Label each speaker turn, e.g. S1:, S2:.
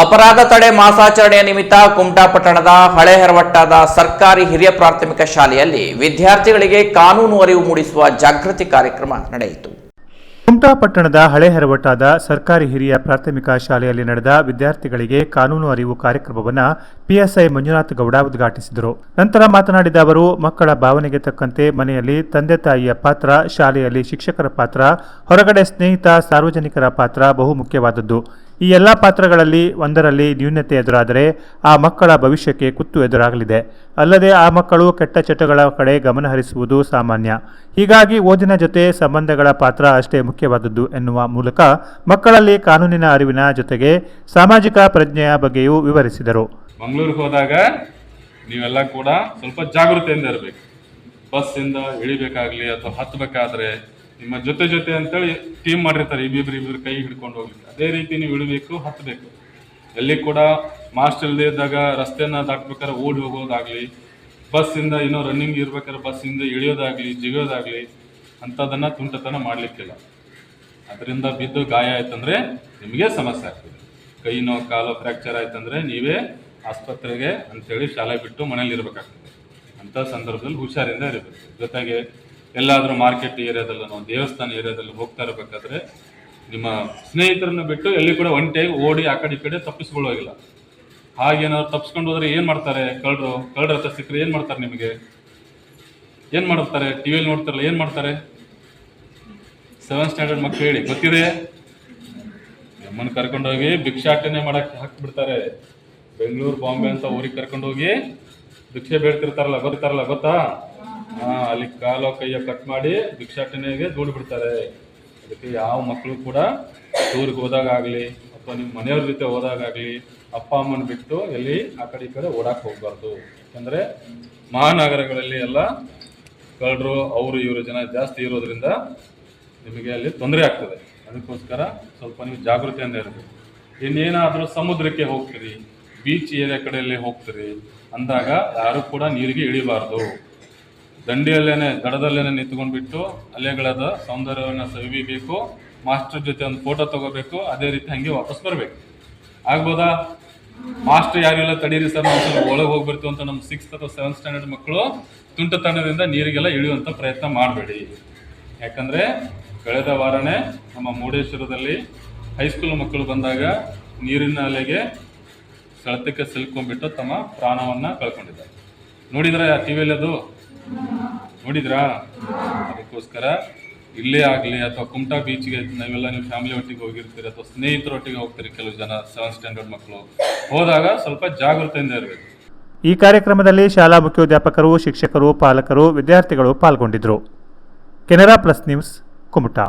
S1: ಅಪರಾಧ ತಡೆ ಮಾಸಾಚರಣೆಯ ನಿಮಿತ್ತ ಕುಮಟಾ ಪಟ್ಟಣದ ಹಳೆ ಹೆರವಟ್ಟಾದ ಸರ್ಕಾರಿ ಹಿರಿಯ ಪ್ರಾಥಮಿಕ ಶಾಲೆಯಲ್ಲಿ ವಿದ್ಯಾರ್ಥಿಗಳಿಗೆ ಕಾನೂನು ಅರಿವು ಮೂಡಿಸುವ ಜಾಗೃತಿ ಕಾರ್ಯಕ್ರಮ ನಡೆಯಿತು.
S2: ಕುಮಟಾ ಪಟ್ಟಣದ ಹಳೆ ಹೆರವಟ್ಟಾದ ಸರ್ಕಾರಿ ಹಿರಿಯ ಪ್ರಾಥಮಿಕ ಶಾಲೆಯಲ್ಲಿ ನಡೆದ ವಿದ್ಯಾರ್ಥಿಗಳಿಗೆ ಕಾನೂನು ಅರಿವು ಕಾರ್ಯಕ್ರಮವನ್ನು ಪಿಎಸ್ಐ ಮಂಜುನಾಥ ಗೌಡ ಉದ್ಘಾಟಿಸಿದರು. ನಂತರ ಮಾತನಾಡಿದ ಅವರು, ಮಕ್ಕಳ ಭಾವನೆಗೆ ತಕ್ಕಂತೆ ಮನೆಯಲ್ಲಿ ತಂದೆ ತಾಯಿಯ ಪಾತ್ರ, ಶಾಲೆಯಲ್ಲಿ ಶಿಕ್ಷಕರ ಪಾತ್ರ, ಹೊರಗಡೆ ಸ್ನೇಹಿತ, ಸಾರ್ವಜನಿಕರ ಪಾತ್ರ ಬಹು ಮುಖ್ಯವಾದದ್ದು ಈ ಎಲ್ಲ ಪಾತ್ರಗಳಲ್ಲಿ ಒಂದರಲ್ಲಿ ನ್ಯೂನತೆ ಎದುರಾದರೆ ಆ ಮಕ್ಕಳ ಭವಿಷ್ಯಕ್ಕೆ ಕುತ್ತು ಎದುರಾಗಲಿದೆ. ಅಲ್ಲದೆ ಆ ಮಕ್ಕಳು ಕೆಟ್ಟ ಚಟಗಳ ಕಡೆ ಗಮನ ಹರಿಸುವುದು ಸಾಮಾನ್ಯ. ಹೀಗಾಗಿ ಓದಿನ ಜೊತೆ ಸಂಬಂಧಗಳ ಪಾತ್ರ ಅಷ್ಟೇ ಮುಖ್ಯವಾದದ್ದು ಎನ್ನುವ ಮೂಲಕ ಮಕ್ಕಳಲ್ಲಿ ಕಾನೂನಿನ ಅರಿವಿನ ಜೊತೆಗೆ ಸಾಮಾಜಿಕ ಪ್ರಜ್ಞೆಯ ಬಗ್ಗೆಯೂ ವಿವರಿಸಿದರು.
S3: ಮಂಗಳೂರಿಗೆ ಹೋದಾಗ ನೀವೆಲ್ಲ ಕೂಡ ಸ್ವಲ್ಪ ಜಾಗೃತಿಯಿಂದ ಇರಬೇಕು. ಬಸ್ಸಿಂದ ಇಳಿಬೇಕಾಗ್ಲಿ ಅಥವಾ ಹತ್ತಬೇಕಾದ್ರೆ ನಿಮ್ಮ ಜೊತೆ ಜೊತೆ ಅಂತೇಳಿ ಟೀಮ್ ಮಾಡಿರ್ತಾರೆ, ಇಬ್ಬಿಬ್ರು ಇಬ್ರು ಕೈ ಹಿಡ್ಕೊಂಡು ಹೋಗ್ಲಿಕ್ಕೆ. ಅದೇ ರೀತಿ ನೀವು ಇಳಿಬೇಕು ಹತ್ತಬೇಕು ಎಲ್ಲಿ ಕೂಡ ಮಾಸ್ಟ್ ಇಲ್ಲದೆ ಇದ್ದಾಗ ರಸ್ತೆನ ದಾಟ್ಬೇಕಾದ್ರೆ ಓಡಿ ಹೋಗೋದಾಗ್ಲಿ ಬಸ್ಸಿಂದ ಏನೋ ರನ್ನಿಂಗ್ ಇರ್ಬೇಕಾದ್ರೆ ಬಸ್ಸಿಂದ ಇಳಿಯೋದಾಗ್ಲಿ, ಜಿಗಿಯೋದಾಗ್ಲಿ, ಅಂಥದ್ದನ್ನು ತುಂಟತನ ಮಾಡ್ಲಿಕ್ಕಿಲ್ಲ. ಅದರಿಂದ ಬಿದ್ದು ಗಾಯ ಆಯ್ತಂದ್ರೆ ನಿಮಗೆ ಸಮಸ್ಯೆ ಆಗ್ತದೆ. ಕೈನೋ ಕಾಲೋ ಕಾಲು ಫ್ರ್ಯಾಕ್ಚರ್ ಆಯ್ತಂದ್ರೆ ನೀವೇ ಆಸ್ಪತ್ರೆಗೆ ಅಂತೇಳಿ ಶಾಲೆ ಬಿಟ್ಟು ಮನೇಲಿ ಇರಬೇಕಾಗ್ತದೆ ಅಂಥ ಸಂದರ್ಭದಲ್ಲಿ ಹುಷಾರಿಂದ ಇರಬೇಕು. ಜೊತೆಗೆ ಎಲ್ಲಾದರೂ ಮಾರ್ಕೆಟ್ ಏರಿಯಾದಲ್ಲೂ ದೇವಸ್ಥಾನ ಏರಿಯಾದಲ್ಲಿ ಹೋಗ್ತಾ ಇರಬೇಕಾದ್ರೆ ನಿಮ್ಮ ಸ್ನೇಹಿತರನ್ನು ಬಿಟ್ಟು ಎಲ್ಲಿ ಕೂಡ ಒಂಟೆ ಓಡಿ ಆ ಕಡೆ ಈ ಕಡೆ ತಪ್ಪಿಸ್ಕೊಳ್ಳೋಗಿಲ್ಲ ಹಾಗೇನಾದ್ರು ತಪ್ಪಿಸ್ಕೊಂಡು ಹೋದ್ರೆ ಏನು ಮಾಡ್ತಾರೆ? ಕಳ್ಳರು, ಕಳ್ಳರ ಹತ್ರ ಸಿಕ್ಕರೆ ಏನು ಮಾಡ್ತಾರೆ ನಿಮಗೆ? ಏನು ಮಾಡ್ತಾರೆ? ಟಿವಿಯಲ್ಲಿ ನೋಡ್ತಾರಲ್ಲ, ಏನು ಮಾಡ್ತಾರೆ? ಸೆವೆನ್ ಸ್ಟ್ಯಾಂಡರ್ಡ್ ಮಕ್ಕಳು ಹೇಳಿ, ಗೊತ್ತಿದೆ? ನಮ್ಮನ್ನು ಕರ್ಕೊಂಡೋಗಿ ಭಿಕ್ಷಾಟನೆ ಮಾಡಕ್ ಹಾಕ್ಬಿಡ್ತಾರೆ. ಬೆಂಗಳೂರು ಬಾಂಬೆ ಅಂತ ಊರಿಗೆ ಕರ್ಕೊಂಡೋಗಿ ಭಿಕ್ಷೆ ಬೇಡ್ತಿರ್ತಾರಲ್ಲ ಗೊತ್ತಾರಲ್ಲ ಗೊತ್ತಾ? ಹಾ, ಅಲ್ಲಿ ಕಾಲು ಕೈಯ ಕಟ್ ಮಾಡಿ ಭಿಕ್ಷಾಟನೆಗೆ ದೂಡ್ ಬಿಡ್ತಾರೆ. ಅದಕ್ಕೆ ಯಾವ ಮಕ್ಕಳು ಕೂಡ ಟೂರ್ಗೆ ಹೋದಾಗಲಿ ಅಥವಾ ನಿಮ್ಮ ಮನೆಯವ್ರ ಜೊತೆ ಹೋದಾಗಲಿ ಅಪ್ಪ, ಅಮ್ಮನ ಬಿಟ್ಟು ಎಲ್ಲಿ ಆ ಕಡೆ ಈ ಕಡೆ ಓಡಾಕೆ ಹೋಗ್ಬಾರ್ದು. ಯಾಕಂದರೆ ಮಹಾನಗರಗಳಲ್ಲಿ ಎಲ್ಲ ಕಳ್ಳರು, ಅವರು, ಇವರು ಜನ ಜಾಸ್ತಿ ಇರೋದ್ರಿಂದ ನಿಮಗೆ ಅಲ್ಲಿ ತೊಂದರೆ ಆಗ್ತದೆ. ಅದಕ್ಕೋಸ್ಕರ ಸ್ವಲ್ಪ ನೀವು ಜಾಗೃತಿಯಿಂದ ಇರಬೇಕು. ಇನ್ನೇನಾದರೂ ಸಮುದ್ರಕ್ಕೆ ಹೋಗ್ತೀರಿ ಬೀಚ್ ಏರಿಯಾ ಕಡೆಯಲ್ಲಿ ಹೋಗ್ತೀರಿ, ಅಂದಾಗ ಯಾರು ಕೂಡ ನೀರಿಗೆ ಇಳಿಬಾರ್ದು. ದಂಡೆಯಲ್ಲೇನೆ ದಡದಲ್ಲೇನೆ ನಿಂತ್ಕೊಂಡ್ಬಿಟ್ಟು ಅಲೆಗಳದ ಸೌಂದರ್ಯವನ್ನು ಸವಿಬೇಕು, ಮಾಸ್ಟರ್ ಜೊತೆ ಒಂದು ಫೋಟೋ ತಗೋಬೇಕು, ಅದೇ ರೀತಿ ಹಂಗೆ ವಾಪಸ್ ಬರಬೇಕು. ಆಗ್ಬೋದಾ? ಮಾಸ್ಟರ್ ಯಾರಿಲ್ಲ ತಡೀರಿ ಸರ್, ನಾವು ಒಳಗೆ ಹೋಗ್ಬಿಡ್ತೀವಿ ಅಂತ ನಮ್ಮ ಸಿಕ್ಸ್ತ್ ಅಥವಾ ಸೆವೆಂತ್ ಸ್ಟ್ಯಾಂಡರ್ಡ್ ಮಕ್ಕಳು ತುಂಟತನದಿಂದ ನೀರಿಗೆಲ್ಲ ಇಳಿಯುವಂಥ ಪ್ರಯತ್ನ ಮಾಡಬೇಡಿ. ಯಾಕಂದ್ರೆ ಕಳೆದ ವಾರನೇ ನಮ್ಮ ಮುರುಡೇಶ್ವರದಲ್ಲಿ ಹೈಸ್ಕೂಲ್ ಮಕ್ಕಳು ಬಂದಾಗ ನೀರಿನ ಅಲೆಗೆ ಸೆಳೆತಕ್ಕೆ ಸಿಲ್ಕೊಂಡ್ಬಿಟ್ಟು ತಮ್ಮ ಪ್ರಾಣವನ್ನ ಕಳ್ಕೊಂಡಿದ್ದಾರೆ. ನೋಡಿದ್ರ ಟಿವಿಯಲ್ಲಿ ಅದು ನೋಡಿದ್ರಾ? ಅದಕ್ಕೋಸ್ಕರ ಇಲ್ಲೇ ಆಗಲಿ ಅಥವಾ ಕುಮಟಾ ಬೀಚ್ಗೆ ನಾವೆಲ್ಲ ನೀವು ಫ್ಯಾಮಿಲಿ ಒಟ್ಟಿಗೆ ಹೋಗಿರ್ತೀರಿ ಅಥವಾ ಸ್ನೇಹಿತರೊಟ್ಟಿಗೆ ಹೋಗ್ತೀರಿ ಕೆಲವು ಜನ ಸೆವೆನ್ ಸ್ಟ್ಯಾಂಡರ್ಡ್ ಮಕ್ಕಳು ಹೋದಾಗ ಸ್ವಲ್ಪ ಜಾಗೃತೆಯಿಂದ ಇರಬೇಕು.
S2: ಈ ಕಾರ್ಯಕ್ರಮದಲ್ಲಿ ಶಾಲಾ ಮುಖ್ಯೋಧ್ಯಾಪಕರು ಶಿಕ್ಷಕರು, ಪಾಲಕರು, ವಿದ್ಯಾರ್ಥಿಗಳು ಪಾಲ್ಗೊಂಡಿದ್ದರು ಕೆನರಾ ಪ್ಲಸ್ ನ್ಯೂಸ್, ಕುಮಟಾ.